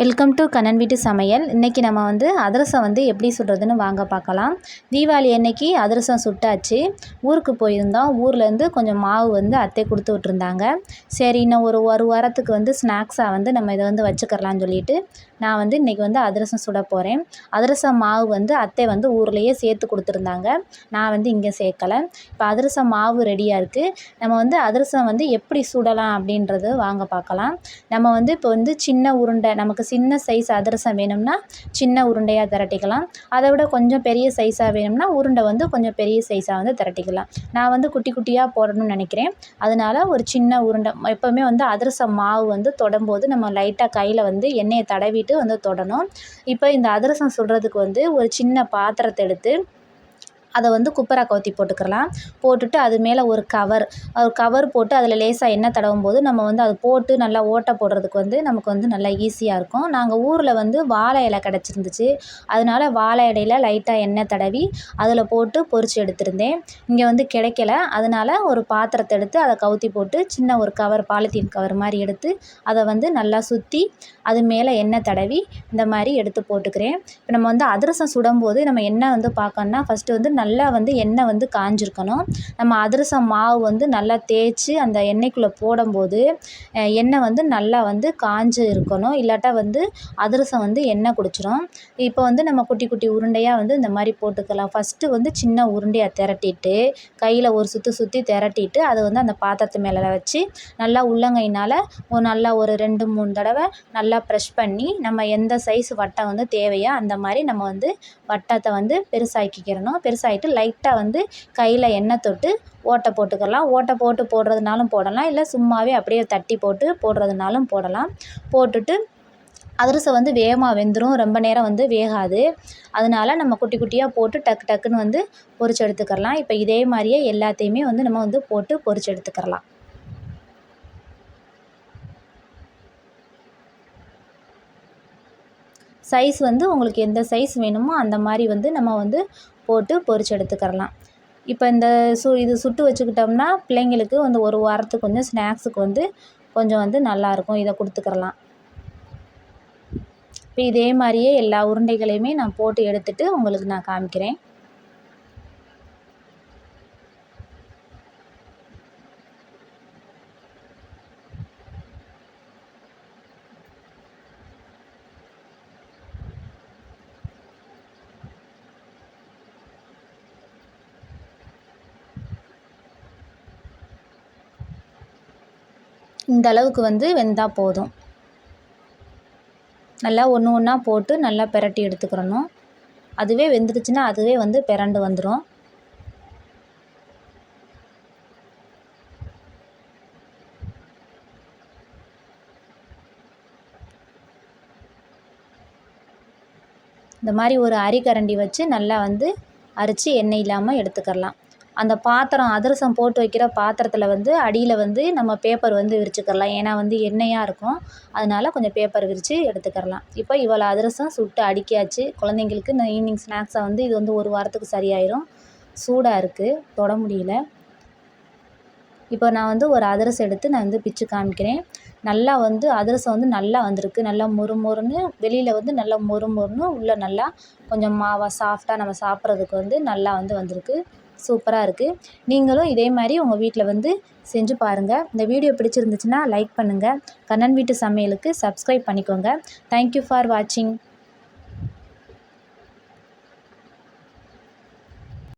Welcome to Kannan வீட்டு சமையல் இன்றைக்கி நம்ம வந்து அதிரசம் வந்து எப்படி சுடுறதுன்னு வாங்க பார்க்கலாம். தீபாவளி அன்னைக்கு அதிரசம் சுட்டாச்சு. ஊருக்கு போயிருந்தோம். ஊர்லேருந்து கொஞ்சம் மாவு வந்து அத்தை கொடுத்து விட்ருந்தாங்க சரி இன்னும் ஒரு ஒரு வாரத்துக்கு வந்து ஸ்நாக்ஸாக வந்து நம்ம இதை வந்து வச்சுக்கலாம்னு சொல்லிட்டு நான் வந்து இன்றைக்கி வந்து அதிரசம் சுட போகிறேன் அதிரசம் மாவு வந்து அத்தை வந்து ஊர்லேயே சேர்த்து கொடுத்துருந்தாங்க. நான் வந்து இங்கே சேர்க்கலை. இப்போ அதிரசம் மாவு ரெடியாக இருக்குது நம்ம வந்து அதிரசம் வந்து எப்படி சுடலாம் அப்படின்றது வாங்க பார்க்கலாம். நம்ம வந்து இப்போ வந்து சின்ன உருண்டை நமக்கு சின்ன சைஸ் அதிரசம் வேணும்னா சின்ன உருண்டையாக திரட்டிக்கலாம். அதை விட கொஞ்சம் பெரிய சைஸாக வேணும்னா உருண்டை வந்து கொஞ்சம் பெரிய சைஸாக வந்து திரட்டிக்கலாம். நான் வந்து குட்டி குட்டியாக போடணும்னு நினைக்கிறேன். அதனால் ஒரு சின்ன உருண்டை எப்போவுமே வந்து அதிரசம் மாவு வந்து தொடும்போது நம்ம லைட்டாக கையில் வந்து எண்ணெயை தடவிட்டு வந்து தொடணும். இப்போ இந்த அதிரசம் சுடுறதுக்கு வந்து ஒரு சின்ன பாத்திரத்தை எடுத்து அதை வந்து குப்பராக கவுத்தி போட்டுக்கிறலாம் போட்டுட்டு அது மேலே ஒரு கவர் ஒரு கவர் போட்டு அதில் லேசாக எண்ணெய் தடவும் போது நம்ம வந்து அது போட்டு நல்லா ஓட்டை போடுறதுக்கு வந்து நமக்கு வந்து நல்லா ஈஸியாக இருக்கும். நாங்கள் ஊரில் வந்து வாழை இலை கிடச்சிருந்துச்சு. அதனால வாழை இடையில லைட்டாக எண்ணெய் தடவி அதில் போட்டு பொரித்து எடுத்திருந்தேன். இங்கே வந்து கிடைக்கல. அதனால் ஒரு பாத்திரத்தை எடுத்து அதை கவுத்தி போட்டு சின்ன ஒரு கவர் பாலித்தீன் கவர் மாதிரி எடுத்து அதை வந்து நல்லா சுற்றி அது மேலே எண்ணெய் தடவி இந்த மாதிரி எடுத்து போட்டுக்கிறேன். இப்போ நம்ம வந்து அதிரசம் சுடும்போது நம்ம எண்ணெய் வந்து பார்க்கணுன்னா ஃபஸ்ட்டு வந்து நல்லா நல்லா வந்து எண்ணெய் வந்து காஞ்சிருக்கணும். நம்ம அதிரசம் மாவு வந்து நல்லா தேய்ச்சி அந்த எண்ணெய்க்குள்ளே போடும்போது எண்ணெய் வந்து நல்லா வந்து காஞ்சு இருக்கணும். இல்லாட்டா வந்து அதிரசம் வந்து எண்ணெய் குடிச்சிடும் இப்போ வந்து நம்ம குட்டி குட்டி உருண்டையாக வந்து இந்த மாதிரி போட்டுக்கலாம். ஃபஸ்ட்டு வந்து சின்ன உருண்டையாக திரட்டிட்டு கையில் ஒரு சுற்று சுற்றி திரட்டிட்டு அதை வந்து அந்த பாத்திரத்து மேலே வச்சு நல்லா உள்ளங்கையினால் ஒரு நல்லா ஒரு ரெண்டு மூணு தடவை நல்லா ப்ரெஷ் பண்ணி நம்ம எந்த சைஸ் வட்டம் வந்து தேவையோ அந்த மாதிரி நம்ம வந்து வட்டத்தை வந்து பெருசாக்கிக்கிறணும் ஆகிட்டு லைட்டாக வந்து கையில் எண்ணெய் தொட்டு ஓட்டை போட்டுக்கலாம். ஓட்டை போட்டு போடுறதுனாலும் போடலாம். இல்லை சும்மாவே அப்படியே தட்டி போட்டு போடுறதுனாலும் போடலாம். போட்டுட்டு அதிரசம் வந்து வேகமாக வெந்துடும் ரொம்ப நேரம் வந்து வேகாது. அதனால நம்ம குட்டி குட்டியாக போட்டு டக்கு டக்குன்னு வந்து பொரிச்சு எடுத்துக்கிறலாம் இப்போ இதே மாதிரியே எல்லாத்தையுமே வந்து நம்ம வந்து போட்டு பொரிச்சு எடுத்துக்கிறலாம் சைஸ் வந்து உங்களுக்கு எந்த சைஸ் வேணுமோ அந்த மாதிரி வந்து நம்ம வந்து போட்டு பொரிச்சு எடுத்துக்கிறலாம். இப்போ இந்த சு இது சுட்டு வச்சுக்கிட்டோம்னா பிள்ளைங்களுக்கு வந்து ஒரு வாரத்துக்கு வந்து ஸ்நாக்ஸுக்கு வந்து கொஞ்சம் வந்து நல்லாயிருக்கும் இதை கொடுத்துக்கிறலாம். இப்போ இதே மாதிரியே எல்லா உருண்டைகளையுமே நான் போட்டு எடுத்துகிட்டு உங்களுக்கு நான் காமிக்கிறேன். இந்த அளவுக்கு வந்து வெந்தால் போதும். நல்லா ஒன்று ஒன்றா போட்டு நல்லா பிரட்டி எடுத்துக்கிறணும். அதுவே வெந்துடுச்சுன்னா அதுவே வந்து பிரண்டு வந்துடும் இந்த மாதிரி ஒரு அரிக்கரண்டி வச்சு நல்லா வந்து அரித்து எண்ணெய் இல்லாமல் எடுத்துக்கலாம் அந்த பாத்திரம் அதிரசம் போட்டு வைக்கிற பாத்திரத்தில் வந்து அடியில் வந்து நம்ம பேப்பர் வந்து விரிச்சுக்கிறலாம். ஏன்னா வந்து எண்ணெயாக இருக்கும். அதனால கொஞ்சம் பேப்பர் விரித்து எடுத்துக்கிறலாம். இப்போ இவ்வளோ அதிரசம் சுட்டு அடுக்கியாச்சு. குழந்தைங்களுக்கு இந்த ஈவினிங் ஸ்நாக்ஸாக வந்து இது வந்து ஒரு வாரத்துக்கு சரியாயிடும் சூடாக இருக்குது தொட முடியல. இப்போ நான் வந்து ஒரு அதிரசம் எடுத்து நான் வந்து பிச்சு காமிக்கிறேன். நல்லா வந்து அதிரசம் வந்து நல்லா வந்திருக்கு. நல்லா மொறு மொறுன்னு வெளியில் வந்து நல்லா மொறு மொறுன்னு உள்ளே நல்லா கொஞ்சம் மாவாக சாஃப்டாக நம்ம சாப்பிட்றதுக்கு வந்து நல்லா வந்து வந்திருக்கு. சூப்பராக இருக்குது நீங்களும் இதே மாதிரி உங்கள் வீட்டில் வந்து செஞ்சு பாருங்கள் இந்த வீடியோ பிடிச்சிருந்துச்சுன்னா லைக் பண்ணுங்கள் கண்ணன் வீட்டு சமையலுக்கு சப்ஸ்கிரைப் பண்ணிக்கோங்க. தேங்க்யூ ஃபார் வாட்சிங்